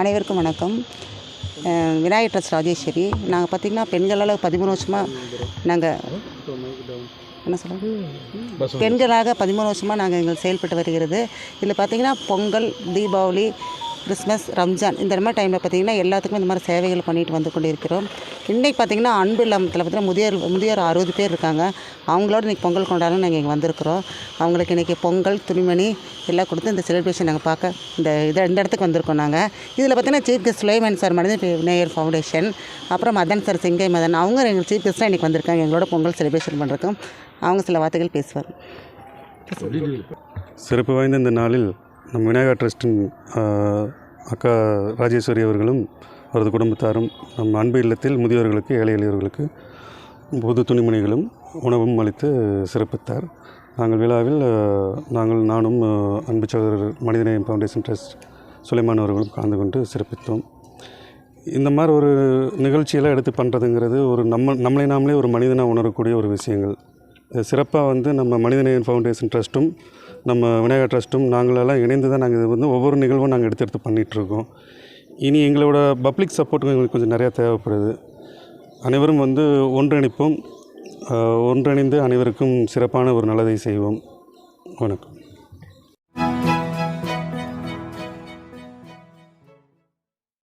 அனைவருக்கும் வணக்கம். விநாயகர் ட்ரஸ்ட் ராஜேஸ்வரி. நாங்கள் பார்த்திங்கன்னா பெண்களால் பதிமூணு வருஷமாக நாங்கள் என்ன சொல்கிறது பெண்களாக பதிமூணு வருஷமாக நாங்கள் எங்கள் செயல்பட்டு வருகிறது. இதில் பார்த்திங்கன்னா பொங்கல் தீபாவளி கிறிஸ்மஸ் ரம்ஜான் இந்த மாதிரி டைமில் பார்த்திங்கன்னா எல்லாத்துக்குமே இந்த மாதிரி சேவைகள் பண்ணிட்டு வந்து கொண்டு இருக்கிறோம் இன்றைக்கி பார்த்திங்கன்னா அன்பு இல்லத்தில் பார்த்திங்கன்னா முதியோர் முதியோர் அறுபது பேர் இருக்காங்க. அவங்களோட இன்றைக்கி பொங்கல் கொண்டாட நாங்கள் இங்கே வந்திருக்கிறோம். அவங்களுக்கு இன்றைக்கி பொங்கல் துணிமணி எல்லாம் கொடுத்து இந்த செலிப்ரேஷன் நாங்கள் பார்க்க இந்த இதை இந்த இடத்துக்கு வந்திருக்கோம் நாங்கள் இதில் பார்த்தீங்கன்னா சீஃப் கெஸ்ட் சுலைமன் சார் மனித விநாயகர் ஃபவுண்டேஷன் அப்புறம் மதன் சார் சிங்கை மதன் அவங்க எங்கள் சீஃப் கெஸ்ட்டாக இன்றைக்கி வந்திருக்காங்க. எங்களோட பொங்கல் செலிப்ரேஷன் பண்ணுறதுக்கும் அவங்க சில வார்த்தைகள் பேசுவார். சிறப்பு வாய்ந்த இந்த நாளில் நம் விநாயகா ட்ரஸ்டின் அக்கா ராஜேஸ்வரி அவர்களும் அவரது குடும்பத்தாரும் நம் அன்பு இல்லத்தில் முதியோர்களுக்கு ஏழை எளியவர்களுக்கு பொது துணிமணிகளும் உணவும் அளித்து சிறப்பித்தார். நாங்கள் விழாவில் நாங்கள் நானும் அன்பு சகோதரர் மனிதநேயம் ஃபவுண்டேஷன் ட்ரஸ்ட் சுலைமான் அவர்களும் கலந்து கொண்டு சிறப்பித்தோம். இந்த மாதிரி ஒரு நிகழ்ச்சியெல்லாம் எடுத்து பண்ணுறதுங்கிறது ஒரு நம்ம நம்மளை நாமளே ஒரு மனிதனாக உணரக்கூடிய ஒரு விஷயங்கள். சிறப்பாக வந்து நம்ம மனிதநேயன் ஃபவுண்டேஷன் ட்ரஸ்ட்டும் நம்ம விநாயகர் ட்ரஸ்ட்டும் நாங்களெல்லாம் இணைந்து தான் நாங்கள் இது வந்து ஒவ்வொரு நிகழ்வும் நாங்கள் எடுத்து எடுத்து பண்ணிகிட்ருக்கோம். இனி எங்களோட பப்ளிக் சப்போர்ட்டும் எங்களுக்கு கொஞ்சம் நிறையா தேவைப்படுது. அனைவரும் வந்து ஒன்றிணைப்போம். ஒன்றிணைந்து அனைவருக்கும் சிறப்பான ஒரு நல்லதை செய்வோம். வணக்கம்.